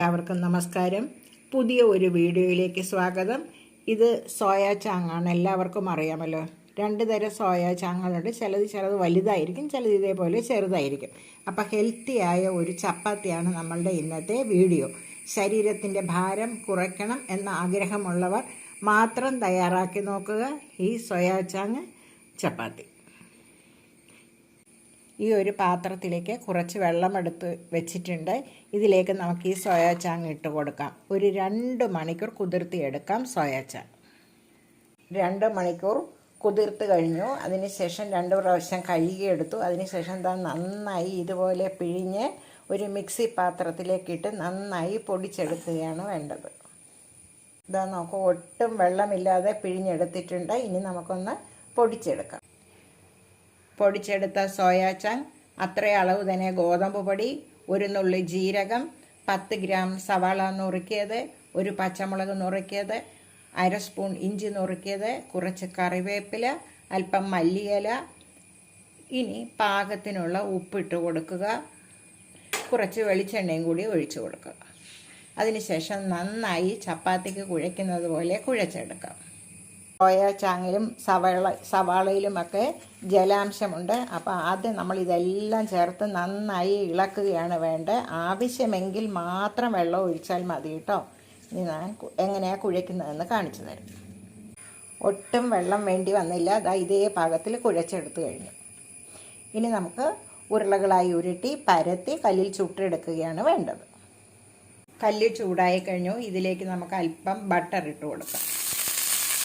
എല്ലാവർക്കും നമസ്കാരം. പുതിയ ഒരു വീഡിയോയിലേക്ക് സ്വാഗതം. ഇത് സോയാ ചാങ്ങാണ്. എല്ലാവർക്കും അറിയാമല്ലോ. രണ്ട് തരം സോയ ചാങ്ങളുണ്ട് ചിലത് ചിലത് വലുതായിരിക്കും ചിലത് ഇതേപോലെ ചെറുതായിരിക്കും. അപ്പോൾ ഹെൽത്തിയായ ഒരു ചപ്പാത്തിയാണ് നമ്മളുടെ ഇന്നത്തെ വീഡിയോ. ശരീരത്തിന്റെ ഭാരം കുറയ്ക്കണം എന്ന ആഗ്രഹമുള്ളവർ മാത്രം തയ്യാറാക്കി നോക്കുക. ഈ സോയാ ചാങ് ചപ്പാത്തി. ഈ ഒരു പാത്രത്തിലേക്ക് കുറച്ച് വെള്ളം വെള്ളമെടുത്ത് വെച്ചിട്ടുണ്ട്. ഇതിലേക്ക് നമുക്ക് ഈ സോയാ ചാങ് ഇട്ട് കൊടുക്കാം. ഒരു രണ്ട് മണിക്കൂർ കുതിർത്തിയെടുക്കാം സോയാ ചാങ്. രണ്ട് മണിക്കൂർ കുതിർത്ത് കഴിഞ്ഞു. അതിനുശേഷം രണ്ട് പ്രാവശ്യം കഴുകിയെടുത്തു അതിനുശേഷം എന്താ നന്നായി ഇതുപോലെ പിഴിഞ്ഞ് ഒരു മിക്സി പാത്രത്തിലേക്കിട്ട് നന്നായി പൊടിച്ചെടുക്കുകയാണ് വേണ്ടത്. ഇതാ നോക്കൂ ഒട്ടും വെള്ളമില്ലാതെ പിഴിഞ്ഞെടുത്തിട്ടുണ്ട്. ഇനി നമുക്കൊന്ന് പൊടിച്ചെടുക്കാം. പൊടിച്ചെടുത്ത സോയാ ചങ് അത്ര അളവ് തന്നെ ഗോതമ്പ് പൊടി ഒരു നുള്ളി ജീരകം പത്ത് ഗ്രാം സവാള നുറുക്കിയത് ഒരു പച്ചമുളക് നുറുക്കിയത് അര സ്പൂൺ ഇഞ്ചി നുറുക്കിയത് കുറച്ച് കറിവേപ്പില അല്പം മല്ലിയില ഇനി പാകത്തിനുള്ള ഉപ്പിട്ട് കൊടുക്കുക. കുറച്ച് വെളിച്ചെണ്ണയും കൂടി ഒഴിച്ചു കൊടുക്കുക. അതിനുശേഷം നന്നായി ചപ്പാത്തിക്ക് കുഴയ്ക്കുന്നത് പോലെ കുഴച്ചെടുക്കാം. സോയ ചാങ്ങിലും സവാള സവാളയിലുമൊക്കെ ജലാംശമുണ്ട്. അപ്പോൾ ആദ്യം നമ്മൾ ഇതെല്ലാം ചേർത്ത് നന്നായി ഇളക്കുകയാണ് വേണ്ടത്. ആവശ്യമെങ്കിൽ മാത്രം വെള്ളം ഒഴിച്ചാൽ മതി കേട്ടോ. ഇനി ഞാൻ എങ്ങനെയാണ് കുഴയ്ക്കുന്നതെന്ന് കാണിച്ചു തരും. ഒട്ടും വെള്ളം വേണ്ടി വന്നില്ല. അതാ ഇതേ പാകത്തിൽ കുഴച്ചെടുത്ത് കഴിഞ്ഞു. ഇനി നമുക്ക് ഉരുളകളായി ഉരുട്ടി പരത്തി കല്ലിൽ ചുട്ടെടുക്കുകയാണ് വേണ്ടത്. കല്ല് ചൂടായി കഴിഞ്ഞു. ഇതിലേക്ക് നമുക്ക് അല്പം ബട്ടർ ഇട്ട് കൊടുക്കാം.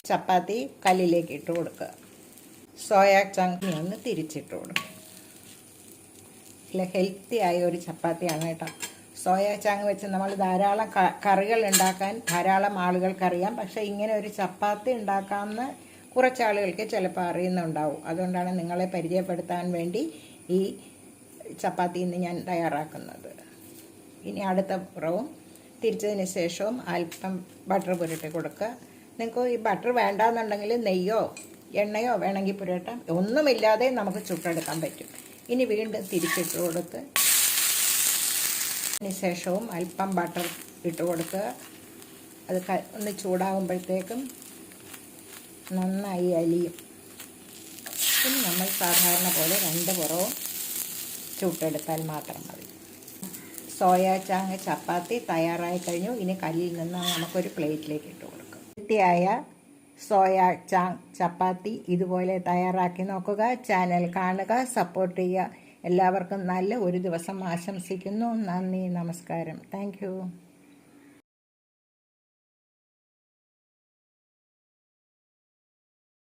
ചപ്പാത്തി കല്ലിലേക്ക് ഇട്ട് കൊടുക്കുക. സോയ ചങ്കി ഒന്ന് തിരിച്ചിട്ട് കൊടുക്കുക. ഹെൽത്തി ആയ ഒരു ചപ്പാത്തിയാണ് കേട്ടോ. സോയ ചാങ് വെച്ച് നമ്മൾ ധാരാളം കറികൾ ഉണ്ടാക്കാൻ ധാരാളം ആളുകൾക്കറിയാം. പക്ഷേ ഇങ്ങനെ ഒരു ചപ്പാത്തി ഉണ്ടാക്കാമെന്ന് കുറച്ച് ആളുകൾക്ക് ചിലപ്പോൾ അറിയുന്നുണ്ടാവും. അതുകൊണ്ടാണ് നിങ്ങളെ പരിചയപ്പെടുത്താൻ വേണ്ടി ഈ ചപ്പാത്തി ഇന്ന് ഞാൻ തയ്യാറാക്കുന്നത്. ഇനി അടുത്ത പുറവും തിരിച്ചതിന് ശേഷവും അല്പം ബട്ടർ പുരട്ടി കൊടുക്കുക. നിങ്ങൾക്ക് ഈ ബട്ടർ വേണ്ടാന്നുണ്ടെങ്കിൽ നെയ്യോ എണ്ണയോ വേണമെങ്കിൽ പുരട്ടാം. ഒന്നുമില്ലാതെ നമുക്ക് ചുട്ടെടുക്കാൻ പറ്റും. ഇനി വീണ്ടും തിരിച്ചിട്ട് കൊടുത്ത് അതിന് ശേഷവും അല്പം ബട്ടർ ഇട്ട് കൊടുക്കുക അത് ഒന്ന് ചൂടാകുമ്പോഴത്തേക്കും നന്നായി അലിയും. ഇനി നമ്മൾ സാധാരണ പോലെ രണ്ട് പുറവും ചുട്ടെടുത്താൽ മാത്രം മതി. സോയാ ചാങ് ചപ്പാത്തി തയ്യാറായി കഴിഞ്ഞു. ഇനി കല്ലിൽ നിന്ന് നമുക്കൊരു പ്ലേറ്റിലേക്ക് ഇട്ട് കൊടുക്കും. വൃത്തിയായ സോയ ചാങ് ചപ്പാത്തി ഇതുപോലെ തയ്യാറാക്കി നോക്കുക. ചാനൽ കാണുക സപ്പോർട്ട് ചെയ്യുക. എല്ലാവർക്കും നല്ല ഒരു ദിവസം ആശംസിക്കുന്നു. നന്ദി നമസ്കാരം. താങ്ക്